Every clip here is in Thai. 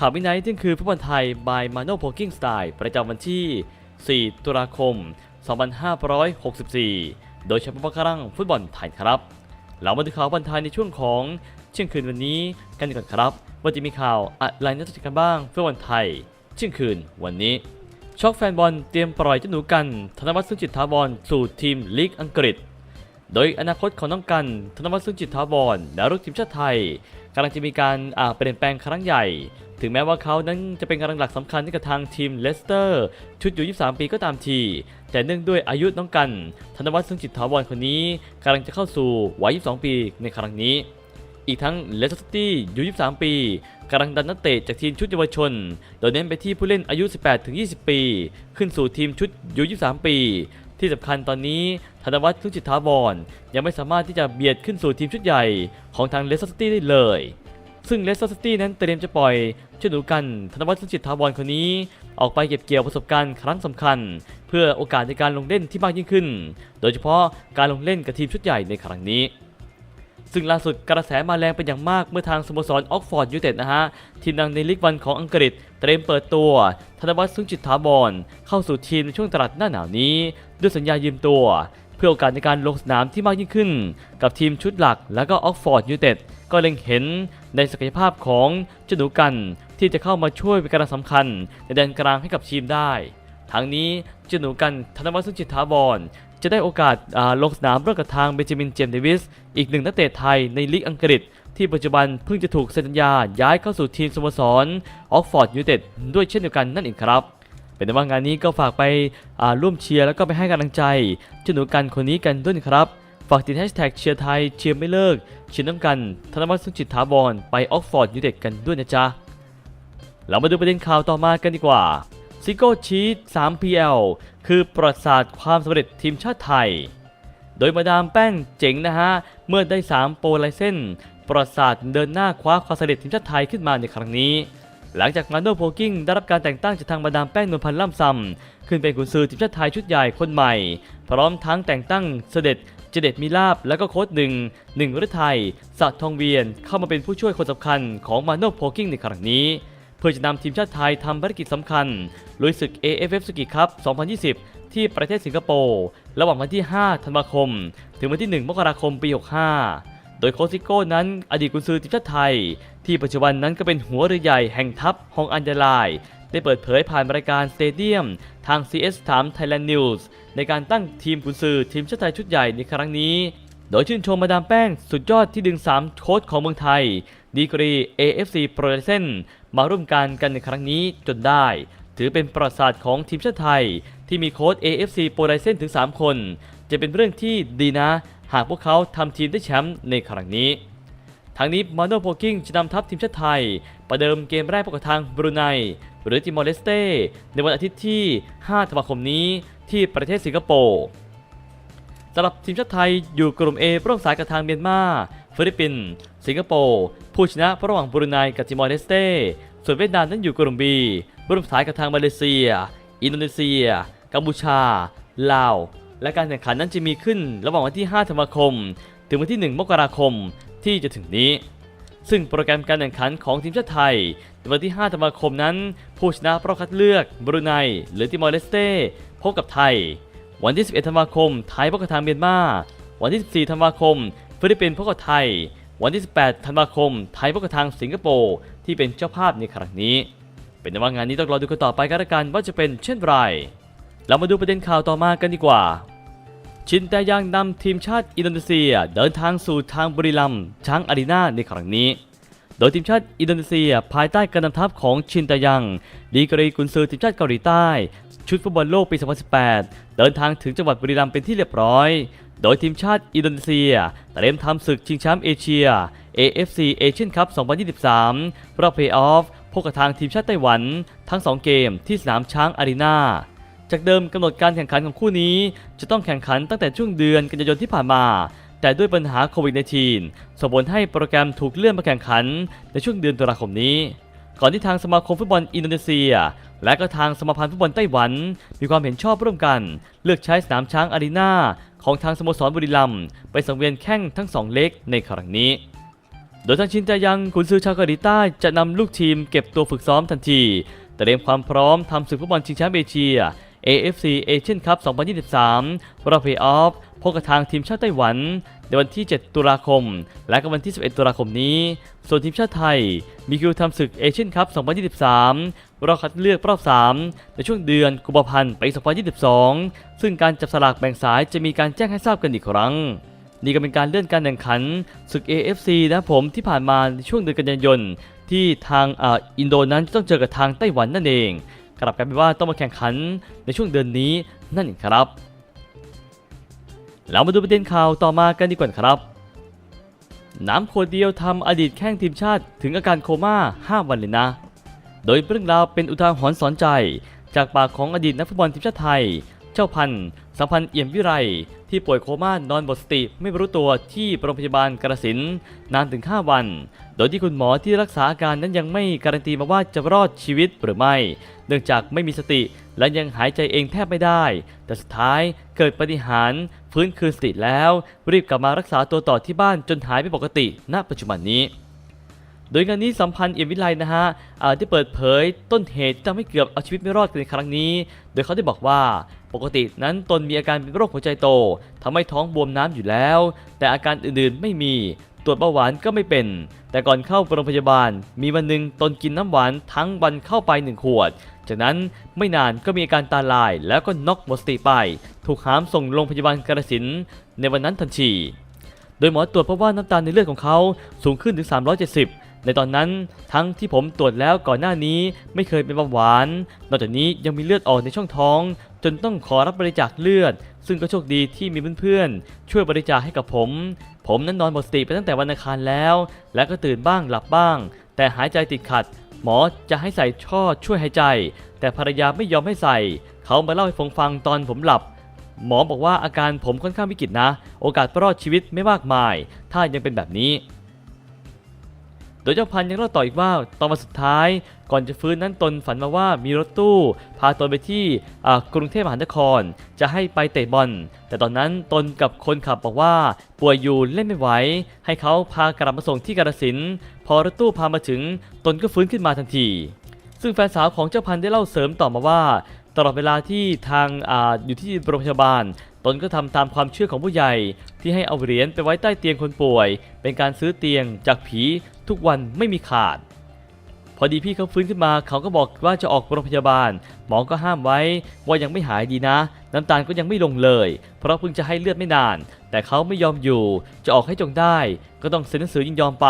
ข่าววินัยที่คือฟุตบอลไทย by Mano Poking Style ประจำวันที่ 4 ตุลาคม 2564 โดยเฉพาะครั้งฟุตบอลไทยครับ เรามาดูข่าวบอลไทยในช่วงของเที่ยงคืนวันนี้กันก่อนครับ ว่าจะมีข่าวอะไรน่าสนใจกันบ้างฟุตบอลไทยเที่ยงคืนวันนี้ ช็อกแฟนบอลเตรียมปล่อยเจ้าหนูกัน ธนวัฒน์ซึ่งจิตถาวรสู่ทีมลีกอังกฤษ โดยอนาคตของน้องกันธนวัฒน์ซึ่งจิตถาวรดาวรุ่งทีมชาติไทยกำลังจะมีการอ่าเปลี่ยนแปลงครั้งใหญ่ ถึงแม้ว่าเขานั้นจะเป็นกำลังหลักสำคัญให้กับทางทีมเลสเตอร์ชุดอยู่ 23 ปีก็ตามที แต่เนื่องด้วยอายุน้องกัน ธนวัฒน์ซึ่งจิตถาวรคนนี้กำลังจะเข้าสู่วัย 22 ปีในครั้งนี้อีกทั้งเลสเตอร์ซิตี้อยู่ 23 ปีกำลังดันนักเตะจากทีมชุดเยาวชน โดยเน้นไปที่ผู้เล่นอายุ 18-20 ปี ขึ้นสู่ทีมชุดอยู23 ปี ที่สำคัญตอนนี้ธนวัฒน์ทุจิตถาวรยังไม่สามารถที่จะเบียดขึ้นสู่ทีมชุดใหญ่ของทางเลสเตอร์ซิตี้ได้เลย ซึ่งเลสเตอร์ซิตี้นั้นเตรียมจะปล่อยช่วยหนูกันธนวัฒน์ทุจิตถาวรคนนี้ ออกไปเก็บเกี่ยวประสบการณ์ครั้งสำคัญ เพื่อโอกาสในการลงเล่นที่มากยิ่งขึ้น โดยเฉพาะการลงเล่นกับทีมชุดใหญ่ในครั้งนี้ ซึ่งล่าสุดกระแสมาแรงเป็นอย่างมากเมื่อทางสโมสรออกฟอร์ดยูไนเต็ดนะฮะ ทีมดังในลีกวันของอังกฤษเตรียมเปิดตัว ธนวัฒน์ซึ่งจิตถาวรเข้าสู่ทีมในช่วงตลาดหน้าหนาวนี้ ด้วยสัญญายืมตัว เพื่อโอกาสในการลงสนามที่มากยิ่งขึ้น กับทีมชุดหลักและก็ออกฟอร์ดยูไนเต็ดก็เล็งเห็นในศักยภาพของเจ้าหนูกัน ที่จะเข้ามาช่วยเป็นกำลังสำคัญ ในแดนกลางให้กับทีมได้ทั้งนี้เจ้าหนูกันธนวัฒน์ซึ่งจิตถาวร จะได้โอกาสาลงสนามร่วมกับทางเบนจามินเจมส์เดวิส อีกหนึ่งนักเตะไทยในลีกอังกฤษ ที่ปัจจุบันเพิ่งจะถูกเซ็นสัญญาย้ายเข้าสู่ทีมสโมสรออกฟอร์ดยูไนเต็ดด้วยเช่นเดียวกันนั่นเองครับ เป็นว่างานนี้ก็ฝากไปร่วมเชียร์แล้วก็ไปให้กำลังใจเจ้าหนูกันคนนี้กันด้วยครับฝากติดแฮชแท็กเชียร์ไทยเชียร์ไม่เลิกเชียร์น้ำกันธนวัฒน์สุจิตถาวรไปออกฟอร์ดยูไนเต็ดกันด้วยนะจ๊ะ เรามาดูประเด็นข่าวต่อมากันดีกว่า ซิโก้ชีต 3PL คือประวัติศาสตร์ความสำเร็จทีมชาติไทย โดยมาดามแป้งเจ๋งนะฮะ เมื่อได้ 3 โปรไลเส้นประวัติศาสตร์เดินหน้าคว้าความสำเร็จทีมชาติไทยขึ้นมาในครั้งนี้ หลังจากมาโนโพกิ้งได้รับการแต่งตั้งจากทางมาดามแป้งนวลพันธ์ล่ำซำขึ้นเป็นกุนซือทีมชาติไทยชุดใหญ่คนใหม่ พร้อมทั้งแต่งตั้งเสด็จเจเด็ดมีลาบและก็โค้ชหนึ่งหนึ่งฤทัยสัตย์ทองเวียนเข้ามาเป็นผู้ช่วยคนสำคัญของมาโนโพกิ้งในครั้งนี้ เพื่อจะนำทีมชาติไทยทำภารกิจสำคัญลุยศึก AFF สกิคัพ 2020 ที่ประเทศสิงคโปร์ระหว่างวันที่ 5 ธันวาคม ถึงวันที่ 1 มกราคม ปี 65 โดยโคซิโก้นั้นอดีตกุนซือทีมชาติไทย ที่ปัจจุบันนั้นก็เป็นหัวเรือใหญ่แห่งทัพฮองอันเดลายได้เปิดเผยผ่านรายการสเตเดียม ทาง CS3 Thailand News ในการตั้งทีมกุนซือทีมชาติไทยชุดใหญ่ในครั้งนี้ โดยชื่นชมมาดามแป้งสุดยอดที่ดึง 3 โค้ชของเมืองไทย ดีกรี AFC Pro l i c e n มาร่วมกันกันในครั้งนี้จนได้ ถือเป็นประวัติศาสตร์ของทีมชาติไทย ที่มีโค้ช AFC Pro l i c e n ถึง 3 คน จะเป็นเรื่องที่ดีนะ หากพวกเขาทำทีมได้แชมป์ในครั้งนี้ทางนี้มาโนโพกิ้งจะนำทัพทีมชาติไทย ประเดิมเกมแรกพบกับทางบรูไนหรือติมอร์เลสเตในวันอาทิตย์ที่ 5 ธันวาคมนี้ที่ประเทศสิงคโปร์สำหรับทีมชาติไทยอยู่กลุ่ม A ร่วมสายกับทางเมียนมา ฟิลิปปินส์สิงคโปร์ผู้ชนะระหว่างบรูไนกับติมอร์เลสเตส่วนเวียดนามนั้นอยู่กลุ่ม B ร่วมสายกับทางมาเลเซีย อินโดนีเซีย กัมพูชา ลาว และการแข่งขันนั้นจะมีขึ้นระหว่างวันที่ 5 ธันวาคม ถึงวันที่ 1 มกราคมที่จะถึงนี้ ซึ่งโปรแกรมการแข่งขันของทีมชาติไทยในวันที่ 5 ธันวาคมนั้น ผู้ชนะรอบคัดเลือกบรูไนหรือติมอร์เลสเตพบกับไทย วันที่ 11 ธันวาคมไทยพบกับทางเมียนมา วันที่ 14 ธันวาคม ฟิลิปปินส์พบกับไทย วันที่ 18 ธันวาคม ไทยพบกับทางสิงคโปร์ที่เป็นเจ้าภาพในครั้งนี้ เป็นว่างานนี้ต้องรอดูกันต่อไปกันละกันว่าจะเป็นเช่นไร เรามาดูประเด็นข่าวต่อมากันดีกว่า ชินแต่ยังนำทีมชาติอินโดนีเซียเดินทางสู่ทางบุรีรัมย์ช้างอารีนาในครั้งนี้โดยทีมชาติอินโดนีเซีย ภายใต้การนำทัพของชินแตยัง ดีกรีกุนซือทีมชาติเกาหลีใต้ ชุดฟุตบอลโลกปี 2018 เดินทางถึงจังหวัดบุรีรัมย์เป็นที่เรียบร้อย โดยทีมชาติอินโดนีเซียเตรียมทำศึกชิงแชมป์เอเชีย AFC Asian Cup 2023 รอบเพลย์ออฟพบกับทางทีมชาติไต้หวัน ทั้ง 2 เกมที่สนามช้างอารีนาจากเดิมกำหนดการแข่งขันของคู่นี้ จะต้องแข่งขันตั้งแต่ช่วงเดือนกันยายนที่ผ่านมา แต่ด้วยปัญหาโควิด -19 ส่งผลให้โปรแกรมถูกเลื่อนมาแข่งขันในช่วงเดือนตุลาคมนี้ ก่อนที่ทางสมาคมฟุตบอลอินโดนีเซีย และก็ทางสมาพันธ์ฟุตบอลไต้หวัน มีความเห็นชอบร่วมกัน เลือกใช้สนามช้างอารีนาของทางสโมสรบุรีรัมย์ไปสังเวียนแข่งทั้งสองเล็กในครั้งนี้ โดยทางชินจายังขุนซือชาวเกาหลีใต้จะนำลูกทีมเก็บตัวฝึกซ้อมทันทีเตรียมความพร้อมทำศึกฟุตบอลชิงแชมป์เอเชีย AFC Asian Cup 2023 รอบเพลย์ออฟพบกับทางทีมชาติไต้หวัน ในวันที่ 7 ตุลาคม และก็วันที่ 11 ตุลาคมนี้ ส่วนทีมชาติไทย มีคิวทำศึกเอเชียนคัพ 2023 รอบคัดเลือกรอบ 3 ในช่วงเดือนกุมภาพันธ์ ปี 2022 ซึ่งการจับสลากแบ่งสายจะมีการแจ้งให้ทราบกันอีกครั้ง นี่ก็เป็นการเลื่อนการแข่งขันศึก AFC นะผมที่ผ่านมาในช่วงเดือนกันยายนที่ทางออินโดนั้นต้องเจอกับทางไต้หวันนั่นเอง กลับกลายเป็นว่าต้องมาแข่งขันในช่วงเดือนนี้นั่นเองครับ เรามาดูประเด็นข่าวต่อมากันดีกว่าครับ น้ำขวดเดียวทำอดีตแข้งทีมชาติถึงอาการโคม่า 5 วันเลยนะ โดยเรื่องราวเป็นอุทาหรณ์สอนใจ จากปากของอดีตนักฟุตบอลทีมชาติไทย เจ้าพันธ์สัมพันธ์เอี่ยมวิไรที่ป่วยโคม่านอนหมดสติไม่รู้ตัวที่โรงพยาบาลกระสินนานถึง 5 วัน โดยที่คุณหมอที่รักษาอาการนั้นยังไม่การันตีมาว่าจะรอดชีวิตหรือไม่ เนื่องจากไม่มีสติและยังหายใจเองแทบไม่ได้ แต่สุดท้ายเกิดปฏิหารฟื้นคืนสติแล้ว รีบกลับมารักษาตัวต่อที่บ้านจนหายเป็นปกติณปัจจุบันนี้ โดยงานนี้สัมพันธ์เอี่ยมวิไลนะฮะอ่าที่เปิดเผยต้นเหตุที่ทำให้เกือบเอาชีวิตไม่รอดในครั้งนี้ โดยเขาได้บอกว่าปกตินั้นตนมีอาการเป็นโรคหัวใจโตทำให้ท้องบวมน้ำอยู่แล้ว แต่อาการอื่นๆไม่มีตรวจเบาหวานก็ไม่เป็น แต่ก่อนเข้าโรงพยาบาล มีวันหนึ่งตนกินน้ำหวานทั้งวันเข้าไปหนึ่งขวด จากนั้นไม่นานก็มีอาการตาลาย แล้วก็น็อกหมดสติไป ถูกหามส่งโรงพยาบาลกระสินในวันนั้นทันที โดยหมอตรวจพบว่าน้ำตาลในเลือดของเขาสูงขึ้นถึง 370 ในตอนนั้นทั้งที่ผมตรวจแล้วก่อนหน้านี้ไม่เคยเป็นเบาหวาน นอกจากนี้ยังมีเลือดออกในช่องท้อง จนต้องขอรับบริจาคเลือด ซึ่งก็โชคดีที่มีเพื่อนๆ ช่วยบริจาคให้กับผม ผมนั้นนอนหมดสติไปตั้งแต่วันอังคารแล้ว และก็ตื่นบ้างหลับบ้าง แต่หายใจติดขัด หมอจะให้ใส่ช่อช่วยหายใจ แต่ภรรยาไม่ยอมให้ใส่ เขามาเล่าให้ผมฟังตอนผมหลับหมอบอกว่าอาการผมค่อนข้างวิกฤตนะ โอกาสรอดชีวิตไม่มากมาย ถ้ายังเป็นแบบนี้ โดยเจ้าพันยังเล่าต่ออีกว่าตอนวันสุดท้าย ก่อนจะฟื้นนั้นตนฝันมาว่ามีรถตู้ พาตนไปที่กรุงเทพมหานคร จะให้ไปเตะบอล แต่ตอนนั้นตนกับคนขับบอกว่า ป่วยอยู่เล่นไม่ไหว ให้เขาพากลับมาส่งที่กาฬสินพอรถตู้พามาถึงตนก็ฟื้นขึ้นมาทันที ซึ่งแฟนสาวของเจ้าพันได้เล่าเสริมต่อมาว่าตลอดเวลาที่ทางอาอยู่ที่โรงพยาบาล ตนก็ทำตามความเชื่อของผู้ใหญ่ที่ให้เอาเหรียญไปไว้ใต้เตียงคนป่วย เป็นการซื้อเตียงจากผีทุกวันไม่มีขาด พอดีพี่เขาฟื้นขึ้นมาเขาก็บอกว่าจะออกโรงพยาบาล หมอก็ห้ามไว้ว่ายังไม่หายดีนะ น้ำตาลก็ยังไม่ลงเลย เพราะเพิ่งจะให้เลือดไม่นาน แต่เขาไม่ยอมอยู่ จะออกให้จงได้ ก็ต้องเซ็นหนังสือยินยอมไป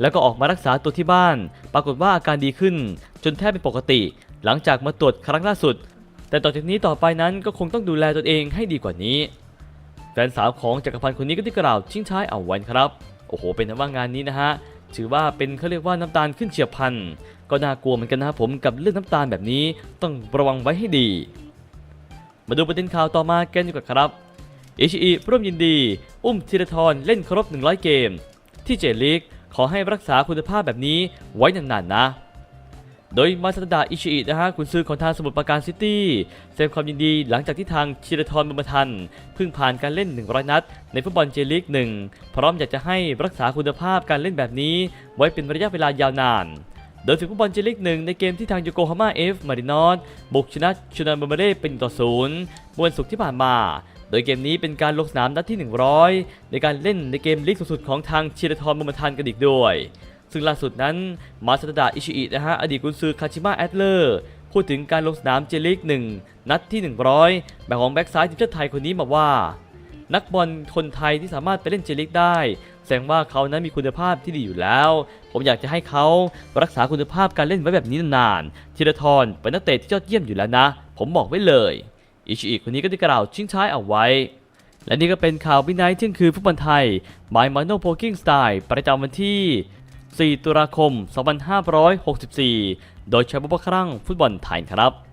แล้วก็ออกมารักษาตัวที่บ้าน ปรากฏว่าอาการดีขึ้น จนแทบเป็นปกติ หลังจากมาตรวจครั้งล่าสุด แต่ต่อจากนี้ต่อไปนั้นก็คงต้องดูแลตนเองให้ดีกว่านี้ แฟนสาวของจักรพันธ์คนนี้ก็ได้กล่าวทิ้งท้ายเอาไว้ครับ โอ้โห เป็นว่างานนี้นะฮะ ถือว่าเป็นเขาเรียกว่าน้ำตาลขึ้นเฉียบพลัน ก็น่ากลัวเหมือนกันนะครับผมกับเรื่องน้ำตาลแบบนี้ต้องระวังไว้ให้ดี มาดูประเด็นข่าวต่อมากันดีกว่าครับเอชีร่วมยินดี อุ้มธีรทรเล่นครบ 100 เกม ที่เจลีกขอให้รักษาคุณภาพแบบนี้ไว้นานๆนะ โดยมาสตาดาอิชิอินะฮะคุณซื้อของทางสมุทรปราการซิตี้แสดงความยินดีหลังจากที่ทางชิรทรบุญมทันเพิ่งผ่านการเล่น 100 นัด ในฟุตบอลเจลีกหนึ่งพร้อมอยากจะให้รักษาคุณภาพการเล่นแบบนี้ ไว้เป็นระยะเวลายาวนาน โดยศึกฟุตบอลเจลีกหนึ่งในเกมที่ทางโยโกฮาม่าเอฟมารินอสบุกชนะชูนันเบอร์เร่เป็นต่อศูนย์เมื่อวันศุกร์ที่ผ่านมาโดยเกมนี้เป็นการลงสนามนัดที่ 100 ในการเล่นในเกมลีกสูงสุดของทางชิรทรบุญมทันกันอีกด้วย ซึ่งล่าสุดนั้นมาซาดะอิชิอินะฮะอดีตกุนซือคาชิมะแอดเลอร์พูดถึงการลงสนามเจลีกหนึ่งนัดที่ 100 แบบของแบ็กซ้ายทีมชาติไทยคนนี้มาว่า นักบอลคนไทยที่สามารถไปเล่นเจลีกได้ แสดงว่าเขานั้นมีคุณภาพที่ดีอยู่แล้ว ผมอยากจะให้เขารักษาคุณภาพการเล่นไว้แบบนี้นานๆธีรทรเป็นนักเตะที่ยอดเยี่ยมอยู่แล้วนะ ผมบอกไว้เลยอิชิอิคนนี้ก็ได้กล่าวชิงช้ายเอาไว้ และนี่ก็เป็นข่าววินัยเที่ยงคืนฟุตบอลไทย by Mano Poking Style ประจำวันที่ 4 ตุลาคม 2564 โดยใช้บุพครั่งฟุตบอลไทยครับ